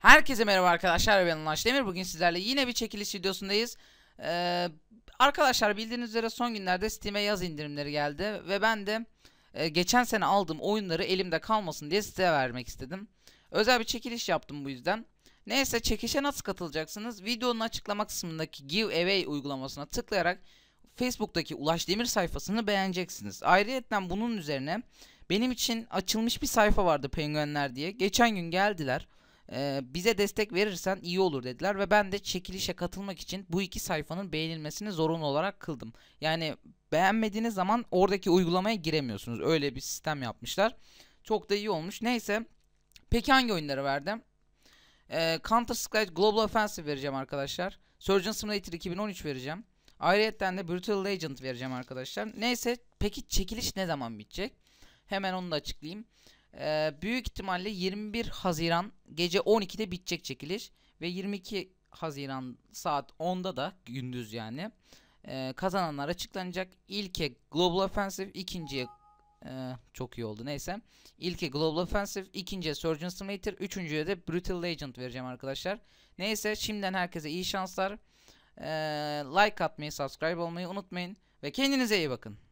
Herkese merhaba arkadaşlar ben Ulaş Demir. Bugün sizlerle yine bir çekiliş videosundayız. Ee, arkadaşlar bildiğiniz üzere son günlerde Steam'e yaz indirimleri geldi ve ben de e, geçen sene aldığım oyunları elimde kalmasın diye size vermek istedim. Özel bir çekiliş yaptım bu yüzden. Neyse çekişe nasıl katılacaksınız? Videonun açıklama kısmındaki Giveaway uygulamasına tıklayarak Facebook'taki Ulaş Demir sayfasını beğeneceksiniz. Ayrıca bunun üzerine benim için açılmış bir sayfa vardı Penguenler diye. Geçen gün geldiler e, bize destek verirsen iyi olur dediler ve ben de çekilişe katılmak için bu iki sayfanın beğenilmesini zorunlu olarak kıldım. Yani beğenmediğiniz zaman oradaki uygulamaya giremiyorsunuz. Öyle bir sistem yapmışlar. Çok da iyi olmuş. Neyse. Peki hangi oyunları verdim? Ee, Counter Strike Global Offensive vereceğim arkadaşlar. Surgeon Simulator 2013 vereceğim. Ayrıca de Brutal Legend vereceğim arkadaşlar. Neyse peki çekiliş ne zaman bitecek? Hemen onu da açıklayayım. Ee, büyük ihtimalle 21 Haziran gece 12'de bitecek çekiliş ve 22 Haziran saat 10'da da gündüz yani e, kazananlar açıklanacak. İlke Global Offensive, ikinciye e, çok iyi oldu neyse. İlke Global Offensive, ikinciye Surgeon Simulator, üçüncüye de Brutal Legend vereceğim arkadaşlar. Neyse şimdiden herkese iyi şanslar. E, like atmayı, subscribe olmayı unutmayın ve kendinize iyi bakın.